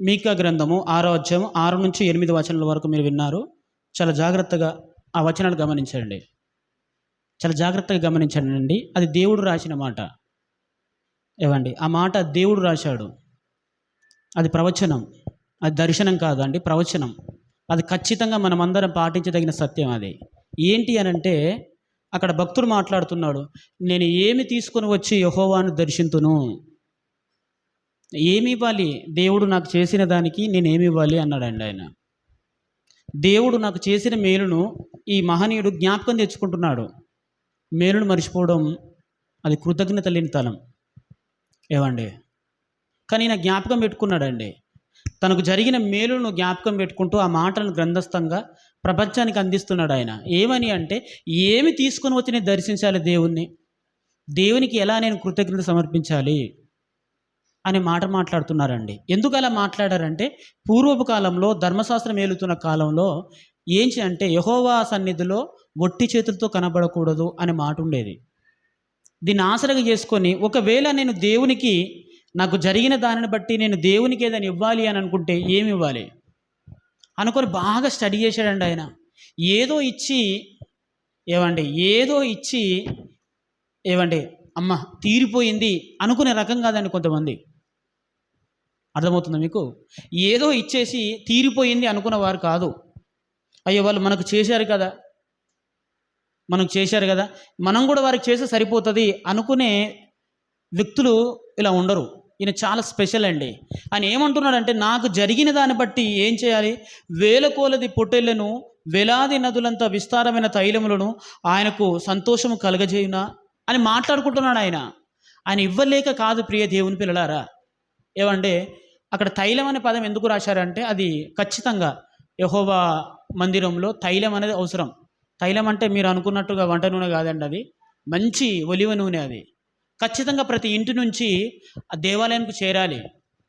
మీకా గ్రంథము ఆరో అధ్యాయం ఆరు నుంచి ఎనిమిది వచనాల వరకు మీరు విన్నారు. చాలా జాగ్రత్తగా ఆ వచనాలు గమనించండి. చాలా జాగ్రత్తగా గమనించండి. అది దేవుడు రాసిన మాట. ఏవండి? ఆ మాట దేవుడు రాశాడు. అది ప్రవచనం. అది దర్శనం కాదండి ప్రవచనం. అది ఖచ్చితంగా మనమందరం పాటించదగిన సత్యం అది. ఏంటి అని అంటే అక్కడ భక్తుడు మాట్లాడుతున్నాడు నేను ఏమి తీసుకొని వచ్చి యహోవాను దర్శింతును? ఏమి ఇవ్వాలి దేవుడు నాకు చేసిన దానికి నేను ఏమి ఇవ్వాలి అన్నాడండి ఆయన. దేవుడు నాకు చేసిన మేలును ఈ మహనీయుడు జ్ఞాపకం తెచ్చుకుంటున్నాడు. మేలును మర్చిపోవడం అది కృతజ్ఞత లేని తలం. ఏమండి? కానీ ఈయన జ్ఞాపకం పెట్టుకున్నాడండి. తనకు జరిగిన మేలును జ్ఞాపకం పెట్టుకుంటూ ఆ మాటలను గ్రంథస్థంగా ప్రపంచానికి అందిస్తున్నాడు ఆయన. ఏమని అంటే ఏమి తీసుకొని వచ్చి నేను దర్శించాలి దేవుణ్ణి? దేవునికి ఎలా నేను కృతజ్ఞత సమర్పించాలి? అనే మాట మాట్లాడుతున్నారండి. ఎందుకు అలా మాట్లాడారంటే పూర్వపు కాలంలో ధర్మశాస్త్రం ఏలుతున్న కాలంలో ఏంటి అంటే యహోవా సన్నిధిలో ఒట్టి చేతులతో కనబడకూడదు అనే మాట ఉండేది. దీన్ని ఆసరగా చేసుకొని ఒకవేళ నేను దేవునికి నాకు జరిగిన దానిని బట్టి నేను దేవునికి ఏదైనా ఇవ్వాలి అని అనుకుంటే ఏమి ఇవ్వాలి? అనుకొని బాగా స్టడీ చేశాడండి ఆయన. ఏదో ఇచ్చి ఏమండి ఏదో ఇచ్చి ఏమండి అమ్మ తీరిపోయింది అనుకునే రకం కాదండి కొంతమంది. అర్థమవుతుంది మీకు? ఏదో ఇచ్చేసి తీరిపోయింది అనుకున్న వారు కాదు. అయ్యో వాళ్ళు మనకు చేశారు కదా. మనకు చేశారు కదా. మనం కూడా వారికి చేస్తే సరిపోతుంది అనుకునే వ్యక్తులు ఇలా ఉండరు. ఈయన చాలా స్పెషల్ అండి. ఆయన ఏమంటున్నాడంటే నాకు జరిగిన దాన్ని బట్టి ఏం చేయాలి? వేల కోలది పొట్టెళ్ళను వేలాది నదులంత విస్తారమైన తైలములను ఆయనకు సంతోషము కలగజేయునా అని మాట్లాడుకుంటున్నాడు ఆయన. ఆయన ఇవ్వలేక కాదు ప్రియ దేవుని పిల్లలారా. ఏమంటే అక్కడ తైలం అనే పదం ఎందుకు రాశారంటే అది ఖచ్చితంగా యహోవా మందిరంలో తైలం అనేది అవసరం. తైలం అంటే మీరు అనుకున్నట్టుగా వంట నూనె కాదండి అది. మంచి ఒలివ నూనె అది. ఖచ్చితంగా ప్రతి ఇంటి నుంచి ఆ దేవాలయానికి చేరాలి.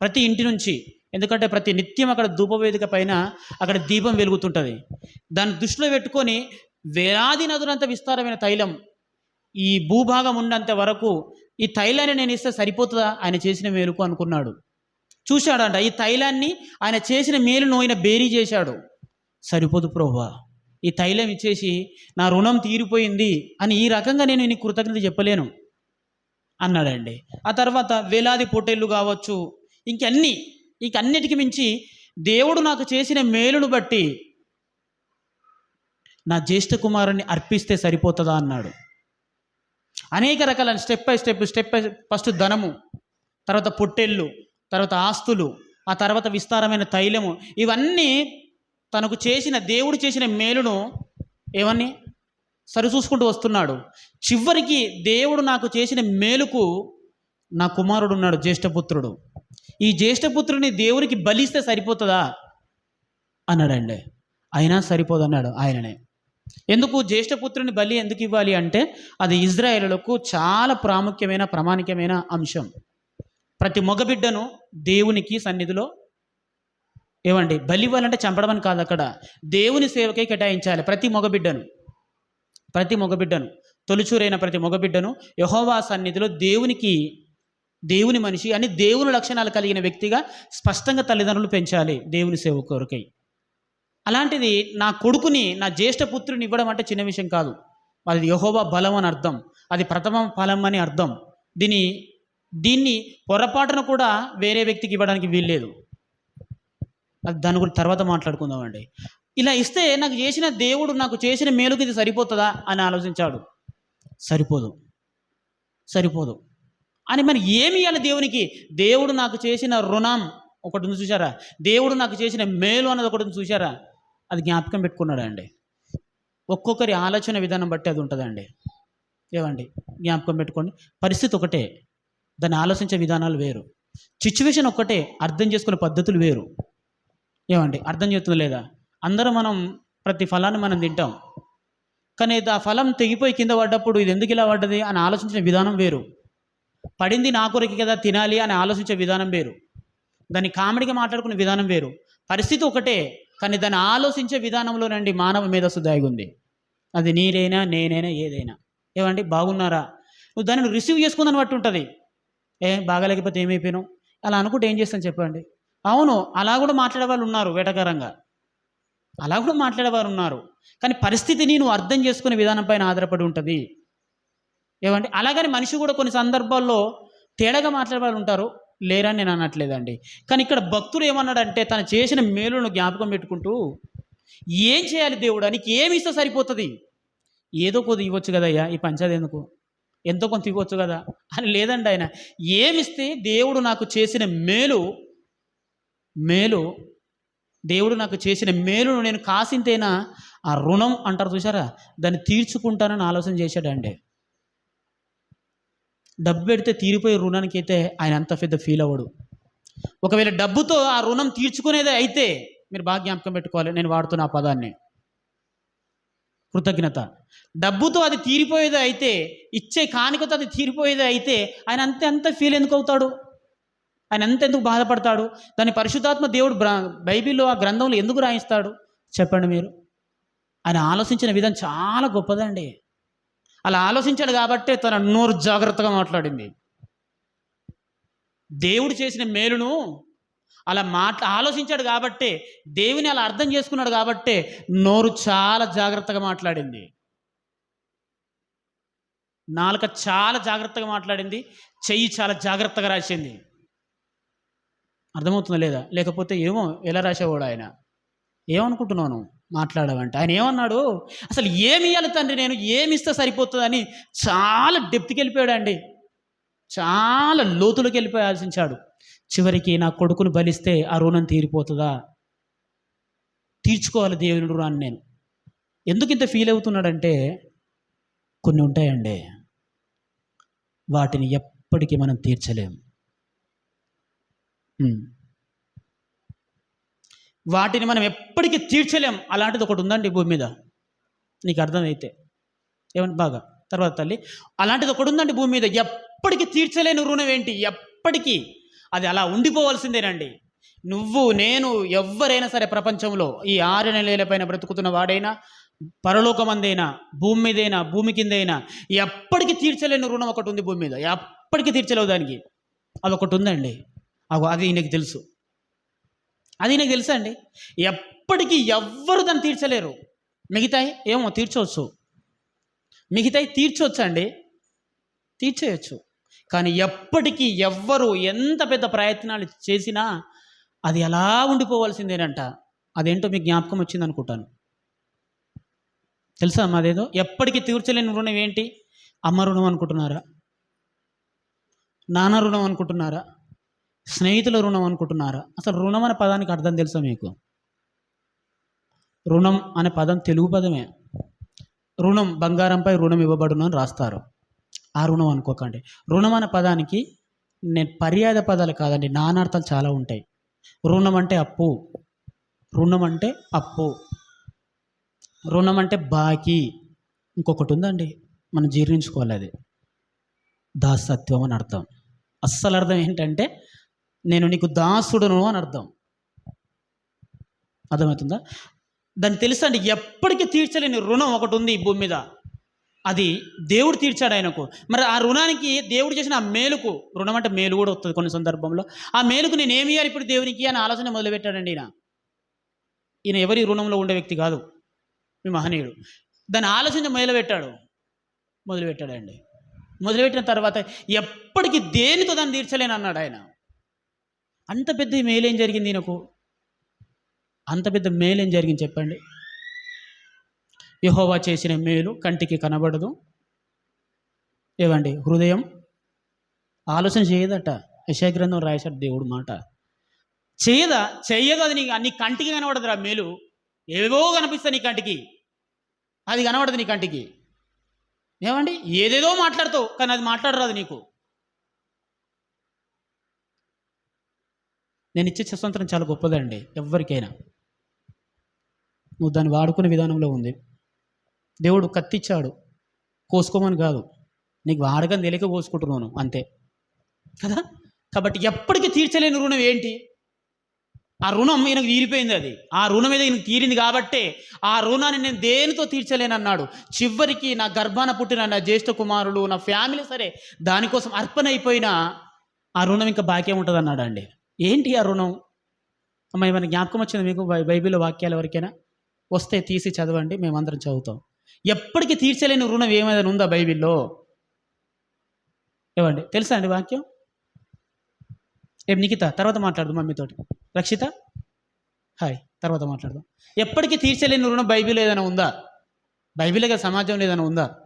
ప్రతి ఇంటి నుంచి. ఎందుకంటే ప్రతి నిత్యం అక్కడ ధూపవేదిక పైన అక్కడ దీపం వెలుగుతుంటుంది. దాన్ని దృష్టిలో పెట్టుకొని వేలాది నదులంత విస్తారమైన తైలం ఈ భూభాగం ఉన్నంత వరకు ఈ తైలాన్ని నేను ఇస్తే సరిపోతుందా? ఆయన చేసిన మేలుకు అనుకున్నాడు. చూశాడంట ఈ తైలాన్ని ఆయన చేసిన మేలును ఆయన బేరీ చేశాడు. సరిపోదు ప్రభా ఈ తైలం ఇచ్చేసి నా రుణం తీరిపోయింది అని ఈ రకంగా నేను నీ కృతజ్ఞత చెప్పలేను అన్నాడండి. ఆ తర్వాత వేలాది పొట్టేళ్ళు కావచ్చు ఇంకన్నీ ఇంకన్నిటికి మించి దేవుడు నాకు చేసిన మేలును బట్టి నా జ్యేష్ఠ కుమారుని అర్పిస్తే సరిపోతుందా? అన్నాడు. అనేక రకాల step by step step by first ధనము తర్వాత పొట్టెళ్ళు తర్వాత ఆస్తులు ఆ తర్వాత విస్తారమైన తైలము. ఇవన్నీ తనకు చేసిన దేవుడు చేసిన మేలును ఏమని? సరిచూసుకుంటూ వస్తున్నాడు. చివరికి దేవుడు నాకు చేసిన మేలుకు నా కుమారుడు ఉన్నాడు జ్యేష్ఠపుత్రుడు. ఈ జ్యేష్ఠపుత్రుడిని దేవునికి బలిస్తే సరిపోతుందా? అన్నాడండి. అయినా సరిపోదన్నాడు ఆయననే. ఎందుకు జ్యేష్ఠపుత్రుని బలి ఎందుకు ఇవ్వాలి అంటే అది ఇజ్రాయేలులకు చాలా ప్రాముఖ్యమైన ప్రామాణికమైన అంశం. ప్రతి మగబిడ్డను దేవునికి సన్నిధిలో ఏమండి? బలి ఇవ్వాలంటే చంపడం అని కాదు అక్కడ. దేవుని సేవకై కేటాయించాలి ప్రతి మగబిడ్డను. ప్రతి మగబిడ్డను. తొలిచూరైన ప్రతి మగబిడ్డను యహోవా సన్నిధిలో దేవునికి దేవుని మనిషి అని దేవుని లక్షణాలు కలిగిన వ్యక్తిగా స్పష్టంగా తల్లిదండ్రులు పెంచాలి దేవుని సేవ కొరకై. అలాంటిది నా కొడుకుని నా జ్యేష్ఠ పుత్రుని ఇవ్వడం అంటే చిన్న విషయం కాదు. అది యహోవా బలం అని అర్థం. అది ప్రథమ ఫలం అని అర్థం. దీని దీన్ని పొరపాటున కూడా వేరే వ్యక్తికి ఇవ్వడానికి వీల్లేదు. అది దాని గురించి తర్వాత మాట్లాడుకుందామండి. ఇలా ఇస్తే నాకు చేసిన దేవుడు నాకు చేసిన మేలుకి ఇది సరిపోతుందా అని ఆలోచించాడు. సరిపోదు. సరిపోదు. అని మరి ఏమి ఇవ్వాలి దేవునికి? దేవుడు నాకు చేసిన రుణం ఒకటి చూశారా? చూసారా దేవుడు నాకు చేసిన మేలు అన్నది ఒకటి చూశారా? చూసారా అది జ్ఞాపకం పెట్టుకున్నాడండి. ఒక్కొక్కరి ఆలోచన విధానం బట్టి అది ఉంటుందండి. ఏమండి? జ్ఞాపకం పెట్టుకోండి. పరిస్థితి ఒకటే. దాన్ని ఆలోచించే విధానాలు వేరు. సిచ్యువేషన్ ఒక్కటే. అర్థం చేసుకునే పద్ధతులు వేరు. ఏమండి? అర్థం చేస్తుంది లేదా? అందరూ మనం ప్రతి ఫలాన్ని మనం తింటాం. కానీ ఆ ఫలం తెగిపోయి కింద పడ్డప్పుడు ఇది ఎందుకు ఇలా పడ్డది అని ఆలోచించిన విధానం వేరు. పడింది నా కొరకి కదా తినాలి అని ఆలోచించే విధానం వేరు. దాన్ని కామెడీగా మాట్లాడుకునే విధానం వేరు. పరిస్థితి ఒకటే. కానీ దాన్ని ఆలోచించే విధానంలోనండి మానవ మేధస్సు దాగుంది. ఉంది అది నీరైనా నేనైనా ఏదైనా. ఏమండి? బాగున్నారా? నువ్వు దాన్ని రిసీవ్ చేసుకుందని బట్టి ఉంటుంది ఏ బాగాలేకపోతే ఏమైపోయినావు? అలా అనుకుంటే ఏం చేస్తాను చెప్పండి? అవును అలా కూడా మాట్లాడే వాళ్ళు ఉన్నారు వేటకరంగా అలా కూడా మాట్లాడేవారు ఉన్నారు. కానీ పరిస్థితిని నువ్వు అర్థం చేసుకునే విధానం పైన ఆధారపడి ఉంటుంది. ఏమంటే అలాగని మనిషి కూడా కొన్ని సందర్భాల్లో తేడాగా మాట్లాడే వాళ్ళు ఉంటారు. లేరని నేను అనట్లేదండి. కానీ ఇక్కడ భక్తుడు ఏమన్నాడంటే తను చేసిన మేలును జ్ఞాపకం పెట్టుకుంటూ ఏం చేయాలి దేవుడు? నీకు ఏమి ఇస్తే సరిపోతుంది? ఏదో కొద్ది ఇవ్వచ్చు కదయ్యా ఈ పంచాది ఎందుకు? ఎంతో కొంత ఇవ్వచ్చు కదా? అని లేదండి ఆయన. ఏమిస్తే దేవుడు నాకు చేసిన మేలు మేలు దేవుడు నాకు చేసిన మేలును నేను కాసింతేనా? ఆ రుణం అంటారు చూసారా దాన్ని తీర్చుకుంటానని ఆలోచన చేశాడండి. డబ్బు పెడితే తీరిపోయే రుణానికి అయితే ఆయన అంత పెద్ద ఫీల్ అవ్వడు. ఒకవేళ డబ్బుతో ఆ రుణం తీర్చుకునేదే అయితే మీరు బాగా జ్ఞాపకం పెట్టుకోవాలి నేను వాడుతున్న ఆ పదాన్ని. కృతజ్ఞత. డబ్బుతో అది తీరిపోయేది అయితే ఇచ్చే కానికతో అది తీరిపోయేది అయితే ఆయన అంతే అంత ఫీల్ ఎందుకు అవుతాడు? ఆయన ఎంత ఎందుకు బాధపడతాడు? దాన్ని పరిశుద్ధాత్మ దేవుడు బైబిల్లో ఆ గ్రంథంలో ఎందుకు రాయిస్తాడు? చెప్పండి మీరు. ఆయన ఆలోచించిన విధానం చాలా గొప్పదండి. అలా ఆలోచించాడు కాబట్టే తన నోరు జాగ్రత్తగా మాట్లాడింది. దేవుడు చేసిన మేలును అలా మాట్లా ఆలోచించాడు కాబట్టే దేవుని అలా అర్థం చేసుకున్నాడు కాబట్టే నోరు చాలా జాగ్రత్తగా మాట్లాడింది. నాలుక చాలా జాగ్రత్తగా మాట్లాడింది చెయ్యి చాలా జాగ్రత్తగా రాసింది. అర్థమవుతుందా లేదా? లేకపోతే ఏమో ఎలా రాసేవాడు ఆయన? ఏమనుకుంటున్నాను మాట్లాడవంటే. ఆయన ఏమన్నాడు? అసలు ఏమి ఇవ్వాలి తండ్రి నేను? ఏమి ఇస్తే సరిపోతుందని చాలా డెప్త్కి వెళ్ళిపోయాడండి. చాలా లోతులోకి వెళ్ళిపోయి ఆలోచించాడు చివరికి నా కొడుకును బలిస్తే ఆ రుణం తీరిపోతుందా? తీర్చుకోవాలి దేవుని రుణాన్ని నేను. ఎందుకు ఇంత ఫీల్ అవుతున్నాడంటే కొన్ని ఉంటాయండి. వాటిని ఎప్పటికీ మనం తీర్చలేము వాటిని మనం ఎప్పటికీ తీర్చలేం. అలాంటిది ఒకటి ఉందండి భూమి మీద. నీకు అర్థమైతే? ఏమంటే బాగా. తర్వాత తల్లి అలాంటిది ఒకటి ఉందండి భూమి మీద. ఎప్పటికీ తీర్చలేని రుణం ఏంటి? ఎప్పటికీ. అది అలా ఉండిపోవాల్సిందేనండి. నువ్వు నేను ఎవరైనా సరే ప్రపంచంలో ఈ ఆరు నెలలపైన బ్రతుకుతున్న వాడైనా పరలోకమందైనా భూమి మీదైనా భూమి కిందైనా ఎప్పటికీ తీర్చలేని రుణం ఒకటి ఉంది భూమి మీద. ఎప్పటికీ తీర్చలేవు దానికి. అది ఒకటి ఉందండి. అగో అది ఈయనకి తెలుసు. అది నాకు తెలుసా అండి? ఎప్పటికీ ఎవ్వరు దాన్ని తీర్చలేరు. మిగతాయి ఏమో తీర్చవచ్చు. మిగతాయి తీర్చవచ్చు అండి? తీర్చేయచ్చు. కానీ ఎప్పటికీ ఎవ్వరు ఎంత పెద్ద ప్రయత్నాలు చేసినా అది ఎలా ఉండిపోవాల్సిందేనంట. అదేంటో మీకు జ్ఞాపకం వచ్చింది అనుకుంటాను. తెలుసా మాదేదో ఎప్పటికీ తీర్చలేని రుణం ఏంటి? అమ్మ రుణం అనుకుంటున్నారా? నాన్న రుణం అనుకుంటున్నారా? స్నేహితుల రుణం అనుకుంటున్నారా? అసలు రుణం అనే పదానికి అర్థం తెలుసా మీకు? రుణం అనే పదం తెలుగు పదమే. రుణం బంగారంపై రుణం ఇవ్వబడును అని రాస్తారు. ఆ రుణం అనుకోకండి. రుణం అనే పదానికి నేను పర్యాద పదాలు కాదండి నానార్థాలు చాలా ఉంటాయి. రుణం అంటే అప్పు. రుణం అంటే అప్పు. రుణం అంటే బాకీ. ఇంకొకటి ఉందండి మనం జీర్ణించుకోవాలి అది. దాసత్వం అని అర్థం. అస్సలు అర్థం ఏంటంటే నేను నీకు దాసుడును అని అర్థం. అర్థమవుతుందా? దాన్ని తెలుసా అండి? ఎప్పటికీ తీర్చలేని రుణం ఒకటి ఉంది ఈ భూమి మీద. అది దేవుడు తీర్చాడు ఆయనకు. మరి ఆ రుణానికి దేవుడు చేసిన ఆ మేలుకు రుణం అంటే మేలు కూడా వస్తుంది కొన్ని సందర్భంలో. ఆ మేలుకు నేను ఏమి ఇవ్వాలి ఇప్పుడు దేవునికి అని ఆలోచన మొదలుపెట్టాడండి ఈయన. ఈయన ఎవరి రుణంలో ఉండే వ్యక్తి కాదు. మీ మహనీయుడు. దాన్ని ఆలోచన మొదలుపెట్టాడు. మొదలుపెట్టాడండి. మొదలుపెట్టిన తర్వాత ఎప్పటికీ దేనితో దాన్ని తీర్చలేను అన్నాడు ఆయన. అంత పెద్ద మేలేం జరిగింది ఈయనకు? అంత పెద్ద మేలేం జరిగింది చెప్పండి. యహోవా చేసిన మేలు కంటికి కనబడదు. ఏవండి? హృదయం? ఆలోచన చేయదట. యశాగ్రంథం రాశాడు దేవుడు మాట. చేయదా? చెయ్యదు అది నీకు. నీ కంటికి కనబడదురా మేలు. ఏవేవో కనిపిస్తాయి నీ కంటికి. అది కనబడదు నీ కంటికి. ఏమండి ఏదేదో మాట్లాడతావు కానీ అది మాట్లాడరాదు నీకు. నేను ఇచ్చే స్వతంత్రం చాలా గొప్పదండి ఎవరికైనా నువ్వు దాన్ని వాడుకునే విధానంలో ఉంది. దేవుడు కత్తిచ్చాడు. కోసుకోమని కాదు. నీకు వాడగా తెలియక కోసుకుంటున్నాను అంతే. కదా? కాబట్టి ఎప్పటికీ తీర్చలేని రుణం ఏంటి? ఆ రుణం ఈయనకు తీరిపోయింది అది. ఆ రుణం మీద ఈయనకు తీరింది కాబట్టే ఆ రుణాన్ని నేను దేనితో తీర్చలేనన్నాడు చివరికి నా గర్భాన పుట్టిన నా జ్యేష్ఠ కుమారులు నా ఫ్యామిలీ సరే దానికోసం అర్పణ అయిపోయినా ఆ రుణం ఇంకా బాకే ఉంటుంది అన్నాడు అండి ఏంటి ఆ రుణం? అమ్మ ఏమైనా జ్ఞాపకం వచ్చింది మీకు? బై బైబిల్ వాక్యాలు ఎవరికైనా? వస్తే తీసి చదవండి మేమందరం చదువుతాం. ఎప్పటికీ తీర్చలేని రుణం ఏమైనా ఉందా బైబిల్లో? ఇవ్వండి తెలుసా అండి వాక్యం? ఏం నిఖిత తర్వాత మాట్లాడదాం మమ్మీతోటి రక్షిత? హాయ్ తర్వాత మాట్లాడదాం. ఎప్పటికీ తీర్చలేని రుణం బైబిల్ ఏదైనా ఉందా? బైబిల్ కదా సమాజంలో ఏదైనా ఉందా?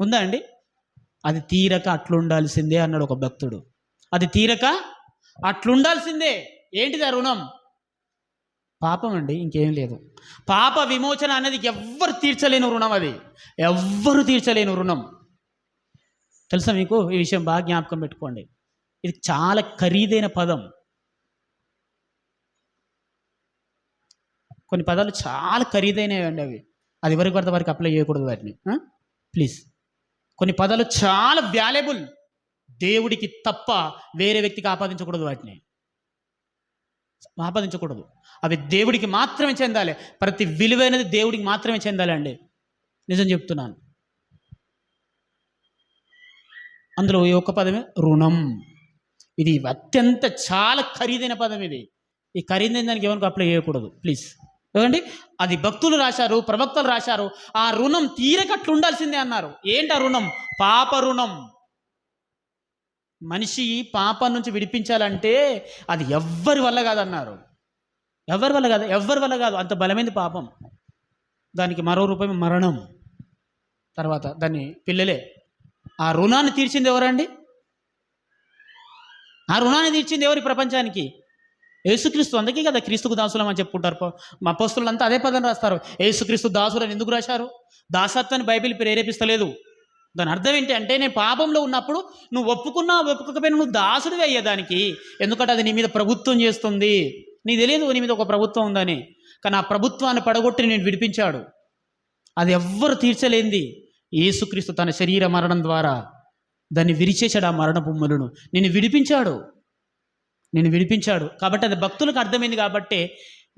ఉందా అండి? అది తీరక అట్లుండాల్సిందే అన్నాడు ఒక భక్తుడు. అది తీరక అట్లుండాల్సిందే. ఏంటిది ఆ రుణం? పాపం అండి ఇంకేం లేదు. పాప విమోచన అనేది ఎవ్వరు తీర్చలేని రుణం అది. ఎవ్వరు తీర్చలేని రుణం. తెలుసా మీకు? ఈ విషయం బాగా జ్ఞాపకం పెట్టుకోండి. ఇది చాలా ఖరీదైన పదం. కొన్ని పదాలు చాలా ఖరీదైనవి అండి అవి. అది ఎవరికి పడితే వారికి అప్లై చేయకూడదు వాటిని. ప్లీజ్. కొన్ని పదాలు చాలా వాల్యుబుల్. దేవుడికి తప్ప వేరే వ్యక్తికి ఆపాదించకూడదు వాటిని. ఆపాదించకూడదు అవి దేవుడికి మాత్రమే చెందాలి. ప్రతి విలువైనది దేవుడికి మాత్రమే చెందాలండి నిజం చెప్తున్నాను. అందులో ఈ ఒక్క పదమే రుణం. ఇది అత్యంత చాలా ఖరీదైన పదం ఇది. ఈ ఖరీదైన దానికి ఎవరికి అప్లై చేయకూడదు. ప్లీజ్ ఏమండి? అది భక్తులు రాశారు ప్రవక్తలు రాశారు. ఆ రుణం తీరకట్లు ఉండాల్సిందే అన్నారు. ఏంటి ఆ రుణం? పాప రుణం. మనిషి పాపం నుంచి విడిపించాలంటే అది ఎవ్వరి వల్ల కాదన్నారు. ఎవరి వల్ల కాదు ఎవరి వల్ల కాదు. అంత బలమైంది పాపం. దానికి మరో రూపం మరణం. తర్వాత దాన్ని పిల్లలే. ఆ రుణాన్ని తీర్చింది ఎవరండి? ఆ రుణాన్ని తీర్చింది ఎవరి ప్రపంచానికి? యేసుక్రీస్తు. అందుకే కదా క్రీస్తుకు దాసులం అని చెప్పుకుంటారు. మా పోస్తులంతా అదే పదం రాస్తారు. యేసుక్రీస్తు దాసులని ఎందుకు రాశారు? దాసత్వాన్ని బైబిల్ ప్రేరేపిస్తలేదు. దాని అర్థం ఏంటి అంటే నేను పాపంలో ఉన్నప్పుడు నువ్వు ఒప్పుకున్నా ఒప్పుకోకపోయినా నువ్వు దాసుడివి అయ్యేదానికి. ఎందుకంటే అది నీ మీద ప్రభుత్వం చేస్తుంది. నీ తెలియదు నీ మీద ఒక ప్రభుత్వం ఉందని. కానీ ఆ ప్రభుత్వాన్ని పడగొట్టి నేను విడిపించాడు. అది ఎవ్వరు తీర్చలేంది యేసుక్రీస్తు తన శరీర మరణం ద్వారా దాన్ని విరిచేశాడు ఆ మరణ బొమ్మలను. నేను విడిపించాడు. నేను విడిపించాడు. కాబట్టి అది భక్తులకు అర్థమైంది కాబట్టి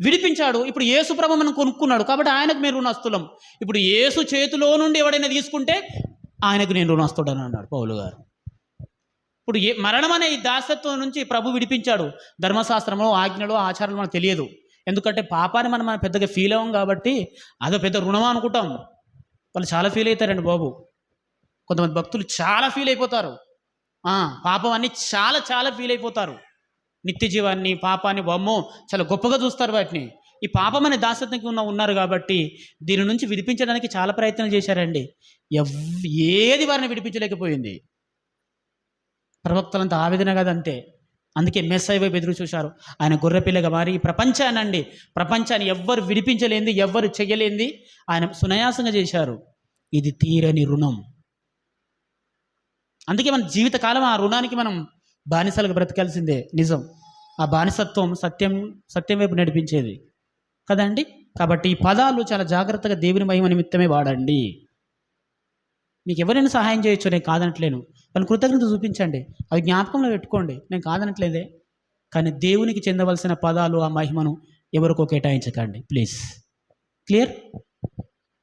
విడిపించాడు. ఇప్పుడు యేసు ప్రభు మనం కొనుక్కున్నాడు. కాబట్టి ఆయనకు మేము రుణస్తులం ఇప్పుడు యేసు చేతిలో నుండి ఎవడైనా తీసుకుంటే ఆయనకు నేను రుణస్తుడని అన్నాడు పౌలు గారు. ఇప్పుడు ఏ మరణం అనే ఈ దాసత్వం నుంచి ప్రభు విడిపించాడు. ధర్మశాస్త్రము ఆజ్ఞలు ఆచారాలు మనకు తెలియదు. ఎందుకంటే పాపాన్ని మనం మనం పెద్దగా ఫీల్ అవ్వం కాబట్టి అదో పెద్ద రుణమా అనుకుంటాం. వాళ్ళు చాలా ఫీల్ అవుతారండి బాబు. కొంతమంది భక్తులు చాలా ఫీల్ అయిపోతారు. పాపం అన్ని చాలా చాలా ఫీల్ అయిపోతారు. నిత్య జీవాన్ని పాపాన్ని బొమ్మ చాలా గొప్పగా చూస్తారు వాటిని. ఈ పాపం దాసత్వంకి ఉన్న ఉన్నారు కాబట్టి దీని నుంచి విడిపించడానికి చాలా ప్రయత్నాలు చేశారండి. ఎవ్ ఏది వారిని విడిపించలేకపోయింది. ప్రవక్తలంతా ఆవేదన కదంతే అందుకే మెస్ వైపు ఎదురు చూశారు. ఆయన గొర్రెపిల్లగా మారి ప్రపంచానండి ప్రపంచాన్ని అండి. ప్రపంచాన్ని ఎవ్వరు విడిపించలేంది ఎవ్వరు చెయ్యలేంది. ఆయన సునాయాసంగా చేశారు. ఇది తీరని రుణం. అందుకే మన జీవితకాలం ఆ రుణానికి మనం బానిసలకు బ్రతకాల్సిందే. నిజం. ఆ బానిసత్వం సత్యం సత్యం వైపు నడిపించేది. కదండి? కాబట్టి ఈ పదాలు చాలా జాగ్రత్తగా దేవుని మహిమ నిమిత్తమే వాడండి. మీకు ఎవరైనా సహాయం చేయొచ్చు నేను కాదనట్లేను. వాళ్ళ కృతజ్ఞత చూపించండి. అవి జ్ఞాపకంలో పెట్టుకోండి. నేను కాదనట్లేదే. కానీ దేవునికి చెందవలసిన పదాలు ఆ మహిమను ఎవరికో కేటాయించకండి. ప్లీజ్. క్లియర్?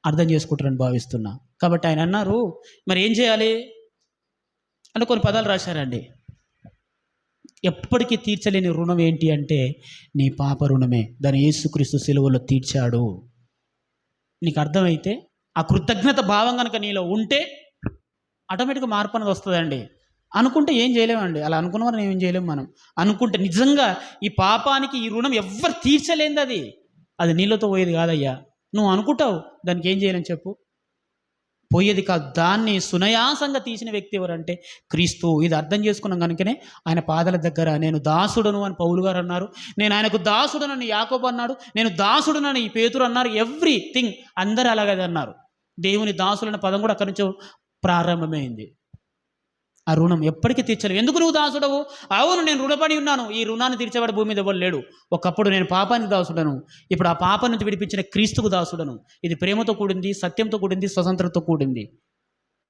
అర్థం చేసుకుంటారని భావిస్తున్నా. కాబట్టి ఆయన అన్నారు మరి ఏం చేయాలి? అంటే కొన్ని పదాలు రాశారండి. ఎప్పటికీ తీర్చలేని రుణం ఏంటి అంటే నీ పాప రుణమే. దాని యేసుక్రీస్తు సెలవులో తీర్చాడు. నీకు అర్థమైతే ఆ కృతజ్ఞత భావం కనుక నీలో ఉంటే ఆటోమేటిక్గా మార్పు అనేది వస్తుందండి. అనుకుంటే ఏం చేయలేమండి. అలా అనుకున్న వారిని ఏం చేయలేము మనం. అనుకుంటే నిజంగా ఈ పాపానికి ఈ రుణం ఎవ్వరు తీర్చలేంది అది. అది నీళ్ళతో పోయేది కాదయ్యా. నువ్వు అనుకుంటావు దానికి ఏం చేయలేని చెప్పు? పోయేది కాదు. దాన్ని సునయాసంగా తీసిన వ్యక్తి ఎవరంటే క్రీస్తు. ఇది అర్థం చేసుకున్నాం కనుకనే ఆయన పాదాల దగ్గర నేను దాసుడను అని పౌలు గారు అన్నారు. నేను ఆయనకు దాసుడనని యాకోబు అన్నాడు. నేను దాసుడనని ఈ పేతురు అన్నారు. ఎవ్రీథింగ్ అందరూ అలాగే అన్నారు. దేవుని దాసులన్న పదం కూడా అక్కడి నుంచి ప్రారంభమైంది. ఆ రుణం ఎప్పటికీ తీర్చలేవు. ఎందుకు నువ్వు దాసుడవు? అవును నేను రుణపడి ఉన్నాను. ఈ రుణాన్ని తీర్చేవాడు భూమి మీద ఎవరు లేడు. ఒకప్పుడు నేను పాపానికి దాసుడను. ఇప్పుడు ఆ పాపం నుంచి విడిపించిన క్రీస్తుకు దాసుడను. ఇది ప్రేమతో కూడింది సత్యంతో కూడింది స్వతంత్రంతో కూడింది.